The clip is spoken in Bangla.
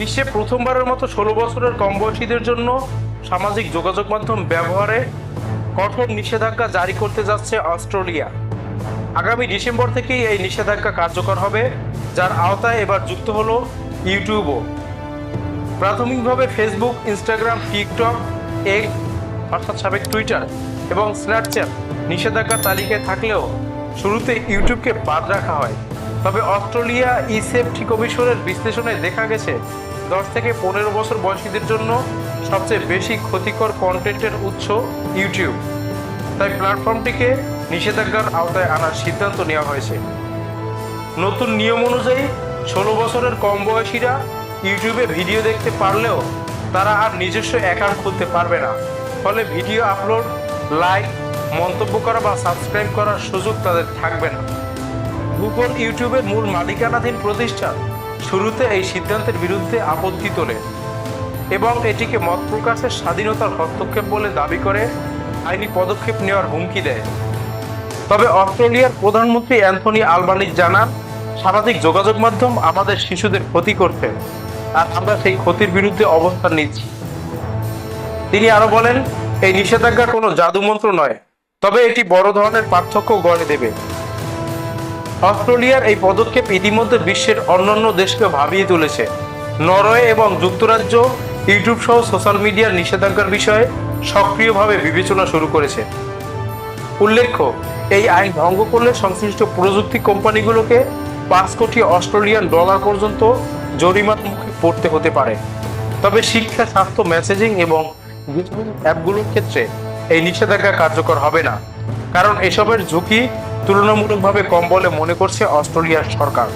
বিশ্বে প্রথমবারের মতো ষোলো বছরের কম বয়সীদের জন্য সামাজিক যোগাযোগ মাধ্যম ব্যবহারে কঠোর নিষেধাজ্ঞা জারি করতে যাচ্ছে অস্ট্রেলিয়া। আগামী ডিসেম্বর থেকেই এই নিষেধাজ্ঞা কার্যকর হবে, যার আওতায় এবার যুক্ত হলো ইউটিউবও। প্রাথমিকভাবে ফেসবুক, ইনস্টাগ্রাম, টিকটক, এক্স, অর্থাৎ সাবেক টুইটার এবং স্ন্যাপচ্যাট নিষেধাজ্ঞার তালিকায় থাকলেও শুরুতে ইউটিউবকে বাদ রাখা হয়। তবে অস্ট্রেলিয়া ই সেফটি কমিশনের বিশ্লেষণে দেখা গেছে, দশ থেকে পনেরো বছর বয়সীদের জন্য সবচেয়ে বেশি ক্ষতিকর কন্টেন্টের উৎস ইউটিউব। তাই প্ল্যাটফর্মটিকে নিষেধাজ্ঞার আওতায় আনার সিদ্ধান্ত নেওয়া হয়েছে। নতুন নিয়ম অনুযায়ী, ষোলো বছরের কম বয়সীরা ইউটিউবে ভিডিও দেখতে পারলেও তারা আর নিজস্ব অ্যাকাউন্ট খুলতে পারবে না। ফলে ভিডিও আপলোড, লাইক, মন্তব্য করা বা সাবস্ক্রাইব করার সুযোগ তাদের থাকবে না। গুগল ইউটিউবের মূল মালিকানাধীন প্রতিষ্ঠান। শুরুতে এই সিদ্ধান্তের বিরুদ্ধে আপত্তি তোলে এবং এটিকে মত প্রকাশের স্বাধীনতার হস্তক্ষেপ বলে দাবি করে, আইনি পদক্ষেপ নেওয়ার হুমকি দেয়। তবে অস্ট্রেলিয়ার প্রধানমন্ত্রী অ্যান্থনি আলবানিজ জানান, সামাজিক যোগাযোগ মাধ্যম আমাদের শিশুদের ক্ষতি করছে আর আমরা সেই ক্ষতির বিরুদ্ধে অবস্থান নিচ্ছি। তিনি আরও বলেন, এই নিষেধাজ্ঞা কোনো জাদুমন্ত্র নয়, তবে এটি বড় ধরনের পার্থক্য গড়ে দেবে। অস্ট্রেলিয়ার এই পদক্ষেপ ইতিমধ্যে বিশ্বের অন্যান্য দেশকে ভাবিয়ে তুলেছে। নরওয়ে এবং যুক্তরাজ্য ইউটিউব সহ সোশ্যাল মিডিয়ার নিষেধাজ্ঞার বিষয়ে সক্রিয়ভাবে বিবেচনা শুরু করেছে। উল্লেখ্য, এই আইন ভঙ্গ করলে সংশ্লিষ্ট প্রযুক্তি কোম্পানিগুলোকে পাঁচ কোটি অস্ট্রেলিয়ান ডলার পর্যন্ত জরিমানার মুখে পড়তে হতে পারে। তবে শিক্ষা, স্বাস্থ্য মেসেজিং এবং অ্যাপগুলোর ক্ষেত্রে এই নিষেধাজ্ঞা কার্যকর হবে না। কারণ এসবের ঝুঁকি তুলনামূলকভাবে কম বলে মনে করছে অস্ট্রেলিয়ার সরকার।